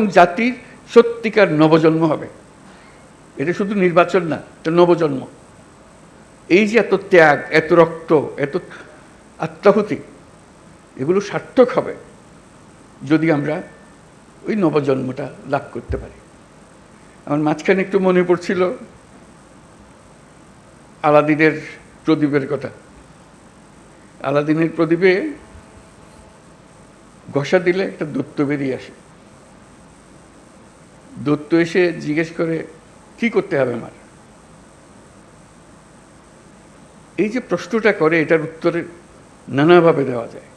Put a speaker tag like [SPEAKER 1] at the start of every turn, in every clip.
[SPEAKER 1] জাতির সত্যিকার নবজন্ম হবে? এটা শুধু নির্বাচন না, এটা নবজন্ম। এই যে এত ত্যাগ, এত রক্ত, এত আত্মাহুতি, এগুলো সার্থক হবে যদি আমরা ওই নবজন্মটা লাভ করতে পারি। আমার মাঝখানে একটু মনে পড়ছিল আলাদিনের প্রদীপের কথা। আলাদিনের প্রদীপে ঘষা দিলে একটা দত্ত বেরিয়ে আসে। দত্ত এসে জিজ্ঞেস করে, কি করতে হবে আমার? এই যে প্রশ্নটা করে, এটার উত্তরে নানাভাবে দেওয়া যায়।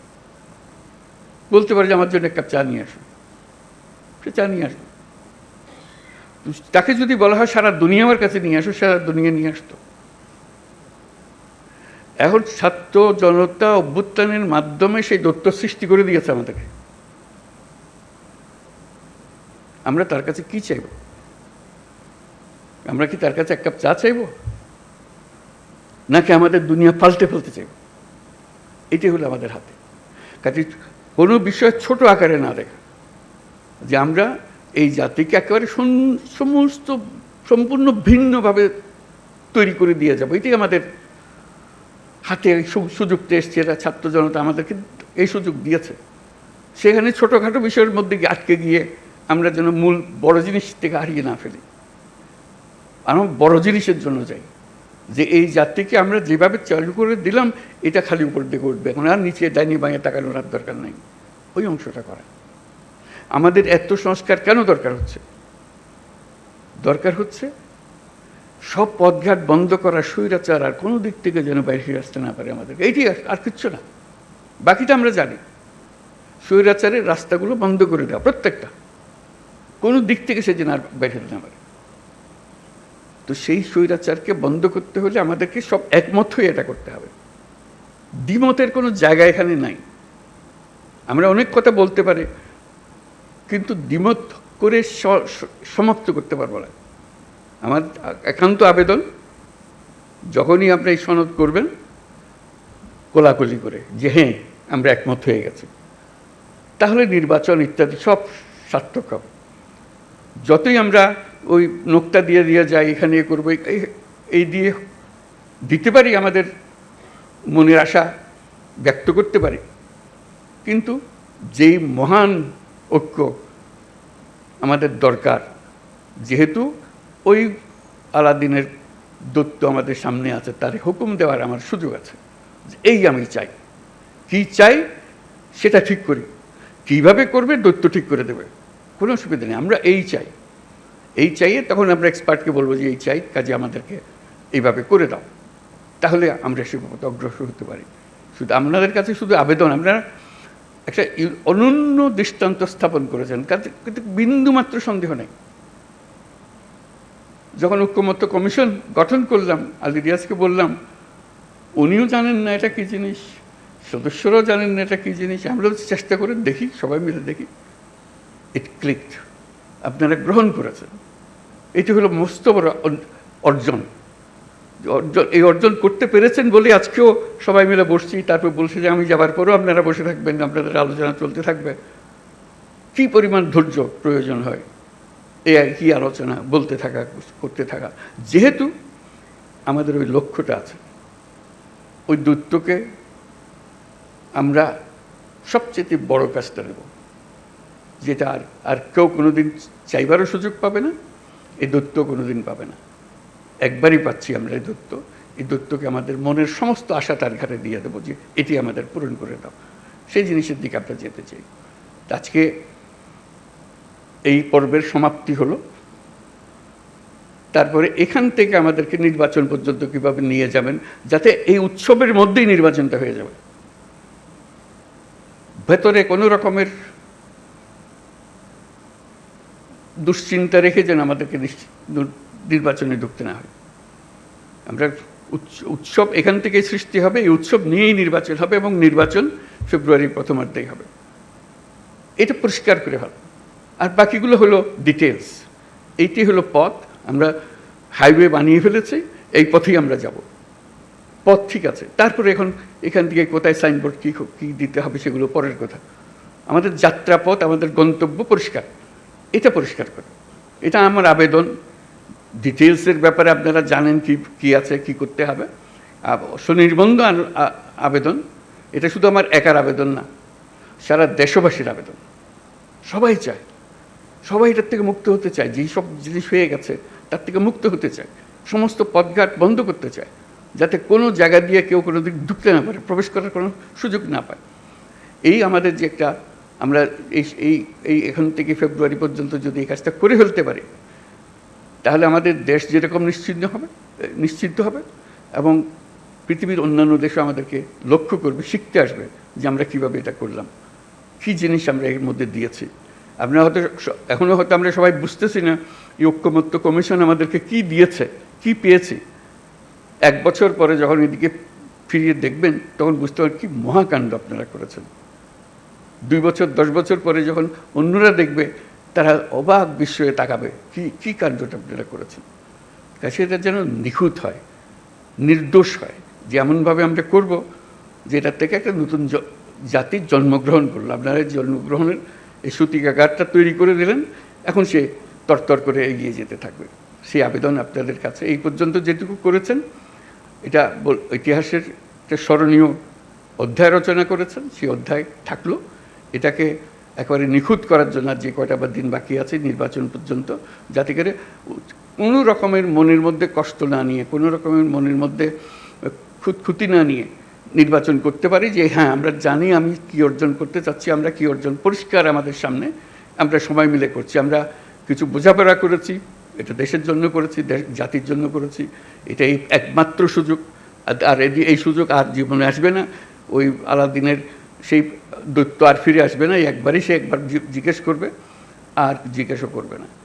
[SPEAKER 1] বলতে পারে যে, আমার জন্য এক কাপ চা নিয়ে আসুন। সে চা নিয়ে আসবে তাকে যদি বলা হয়, সারা দুনিয়া আমার কাছে নিয়ে আসো। সারা দুনিয়া নিয়ে আসতো। এখন ছাত্র জনতা অভ্যুত্থানের মাধ্যমে সেই দত্ত সৃষ্টি করে দিয়েছে আমাদেরকে। আমরা তার কাছে কি চাইব? আমরা কি তার কাছে এক কাপ চা চাইব? নাকি আমাদের দুনিয়া পাল্টে ফেলতে চাইব? এটি হলো আমাদের হাতে। কাজে কোনো বিষয় ছোট আকারে না দেখা। যে আমরা এই জাতিকে একেবারে সমস্ত, সম্পূর্ণ ভিন্নভাবে তৈরি করে দিয়ে যাব। এটাই আমাদের হাতে সুযোগটা এসছে। এরা ছাত্র জনতা আমাদেরকে এই সুযোগ দিয়েছে। সেখানে ছোটোখাটো বিষয়ের মধ্যে আটকে গিয়ে আমরা যেন মূল বড় জিনিস থেকে হারিয়ে না ফেলি। আমরা বড় জিনিসের জন্য যাই। যে এই জাতিকে আমরা যেভাবে চালু করে দিলাম, এটা খালি উপর দিকে উঠবে। এখন আর নিচে ডাইনি বাঁয়ে তাকানোর আর দরকার নাই। ওই অংশটা করা। আমাদের এত সংস্কার কেন দরকার হচ্ছে? দরকার হচ্ছে সব পথঘাট বন্ধ করা, স্বৈরাচার আর কোনো দিক থেকে যেন বাইরে ফিরে আসতে না পারে আমাদের এইটি আর কিচ্ছু না। বাকিটা আমরা জানি। স্বৈরাচারের রাস্তাগুলো বন্ধ করে দেওয়া প্রত্যেকটা। কোনো দিক থেকে সে যেন আর বাইরে হতে না পারে। তো সেই স্বৈরাচারকে বন্ধ করতে হলে আমাদেরকে সব একমত হয়ে এটা করতে হবে। দ্বিমতের কোনো জায়গা এখানে নাই। আমরা অনেক কথা বলতে পারি, কিন্তু দ্বিমত করে সমাপ্ত করতে পারব না। আমার একান্ত আবেদন, যখনই আপনি এই সনদ করবেন, কোলাকুলি করে যে হ্যাঁ আমরা একমত হয়ে গেছি। তাহলে নির্বাচন ইত্যাদি সব সার্থক হবে। যতই আমরা ওই নোকটা দিয়ে দিয়ে যাই, এখানে করব, এই- দিয়ে দিতে পারি আমাদের মনের আশা ব্যক্ত করতে পারি। কিন্তু যেই মহান ঐক্য আমাদের দরকার, যেহেতু ওই আলাদিনের দত্ত আমাদের সামনে আছে, তার হুকুম দেওয়ার আমার সুযোগ আছে এই আমি চাই। কি চাই সেটা ঠিক করি। কীভাবে করবে দত্ত ঠিক করে দেবে? কোনো অসুবিধা নেই, আমরা এই চাই। এই চাইয়ে তখন আমরা এক্সপার্টকে বলব যে, এই চাই, কাজে আমাদেরকে এইভাবে করে দাও। তাহলে আমরা সে অগ্রসর হতে পারি। শুধু আপনাদের কাছে শুধু আবেদন, আপনারা একটা অনন্য দৃষ্টান্ত স্থাপন করেছেন। কিন্তু বিন্দুমাত্র সন্দেহ নেই। যখন ঐক্যমত্য কমিশন গঠন করলাম, আলী রিয়াজকে বললাম, উনিও জানেন না এটা কী জিনিস, সদস্যরাও জানেন না এটা কী জিনিস আমরা চেষ্টা করে দেখি, সবাই মিলে দেখি। ইট ক্লিকড আপনারা গ্রহণ করেছেন। এটি হলো মস্ত বড় অর্জন। অর্জন, এই অর্জন করতে পেরেছেন বলে আজকেও সবাই মিলে বসছি, তারপর বলছে যে আমি যাবার পরেও আপনারা বসে থাকবেন, আপনাদের আলোচনা চলতে থাকবে। কি পরিমাণ ধৈর্য প্রয়োজন হয়? এই কি আলোচনা, বলতে থাকা, করতে থাকা। যেহেতু আমাদের ওই লক্ষ্যটা আছে, ওই দূতকে আমরা সবচেয়ে বড় কাজটা দেব যেটা আর আর কেউ কোনোদিন চাইবারও সুযোগ পাবে না, এই দত্ত কোনোদিন পাবে না। একবারই পাচ্ছি আমরা এই দত্ত এই দত্তকে আমাদের মনের সমস্ত আশা তার ঘাটে দিয়ে দেবো যে এটি আমাদের পূরণ করে দাও। সেই জিনিসের দিকে আমরা যেতে চাই। আজকে এই পর্বের সমাপ্তি হলো। তারপরে এখান থেকে আমাদেরকে নির্বাচন পর্যন্ত কীভাবে নিয়ে যাবেন, যাতে এই উৎসবের মধ্যেই নির্বাচনটা হয়ে যাবে। ভেতরে কোনো রকমের দুশ্চিন্তা রেখে যেন আমাদেরকে নির্বাচনে ঢুকতে না হয়। আমরা উৎসব এখান থেকেই সৃষ্টি হবে, এই উৎসব নিয়েই নির্বাচন হবে এবং নির্বাচন ফেব্রুয়ারির প্রথমার্ধেই হবে। এটা পরিষ্কার করে ভালো আর বাকিগুলো হলো ডিটেলস এইটি হলো পথ। আমরা হাইওয়ে বানিয়ে ফেলেছি, এই পথেই আমরা যাব। পথ ঠিক আছে। তারপরে এখন এখান থেকে কোথায় সাইনবোর্ড কী কী দিতে হবে সেগুলো পরের কথা। আমাদের যাত্রাপথ, আমাদের গন্তব্য পরিষ্কার। এটা পরিষ্কার করে এটা আমার আবেদন। ডিটেলসের ব্যাপারে আপনারা জানেন কি কি আছে, কি করতে হবে। আন- আবেদন, এটা শুধু আমার একার আবেদন না, সারা দেশবাসীর আবেদন। সবাই চায়। সবাই এটার থেকে মুক্ত হতে চায়। যেই সব জিনিস হয়ে গেছে, তার থেকে মুক্ত হতে চায়। সমস্ত পথঘাট বন্ধ করতে চায়, যাতে কোনো জায়গা দিয়ে কেউ কোনো দিক ঢুকতে না পারে, প্রবেশ করার কোনো সুযোগ না পায়। এই আমাদের যে একটা আমরা এই এই এই এখান থেকে ফেব্রুয়ারি পর্যন্ত যদি এই কাজটা করে ফেলতে পারি, তাহলে আমাদের দেশ যেরকম নিশ্চিন্ত হবে নিশ্চিন্ত হবে এবং পৃথিবীর অন্যান্য দেশও আমাদেরকে লক্ষ্য করবে, শিখতে আসবে যে আমরা কীভাবে এটা করলাম, কী জিনিস আমরা এর মধ্যে দিয়েছি। আপনারা হয়তো এখনও হয়তো আমরা সবাই বুঝতেছি না এই ঐক্যমত্য কমিশন আমাদেরকে কি দিয়েছে, কি পেয়েছি। এক বছর পরে যখন এদিকে ফিরিয়ে দেখবেন, তখন বুঝতে পারবেন কি মহাকাণ্ড আপনারা করেছেন। দুই বছর, দশ বছর পরে যখন অন্যরা দেখবে, তারা অবাক বিস্ময়ে তাকাবে, কি কি কাণ্ডটা আপনারা করেছেন? কাছে এটা যেন নিখুঁত হয়, নির্দোষ হয়, যে এমনভাবে আমরা করব, যে এটার থেকে একটা নতুন জাতির জন্মগ্রহণ করল। আপনারা জন্মগ্রহণের এই সূতিকাগারটা তৈরি করে দিলেন, এখন সে তরতর করে এগিয়ে যেতে থাকবে। সেই আবেদন আপনাদের কাছে এই পর্যন্ত যেটুকু করেছেন, এটা ইতিহাসের একটা স্মরণীয় অধ্যায় রচনা করেছেন, সেই অধ্যায় থাকল। এটাকে একেবারে নিখুঁত করার জন্য আর যে কয়টা বা দিন বাকি আছে নির্বাচন পর্যন্ত, যাতে করে কোনো রকমের মনের মধ্যে কষ্ট না নিয়ে, কোনো রকমের মনের মধ্যে খুঁতখুতি না নিয়ে নির্বাচন করতে পারি যে হ্যাঁ আমরা জানি আমি কি অর্জন করতে চাচ্ছি, আমরা কি অর্জন পরিষ্কার আমাদের সামনে, আমরা সবাই মিলে করছি, আমরা কিছু বোঝাপড়া করেছি, এটা দেশের জন্য করেছি জাতির জন্য করেছি, এটাই একমাত্র সুযোগ, আর- এই সুযোগ আর জীবনে আসবে না, ওই আলাদিনের সেই দৈত্য আর ফিরে আসবে না একবারই সে একবার জিজ্ঞেস করবে আর জিজ্ঞেসও করবে না।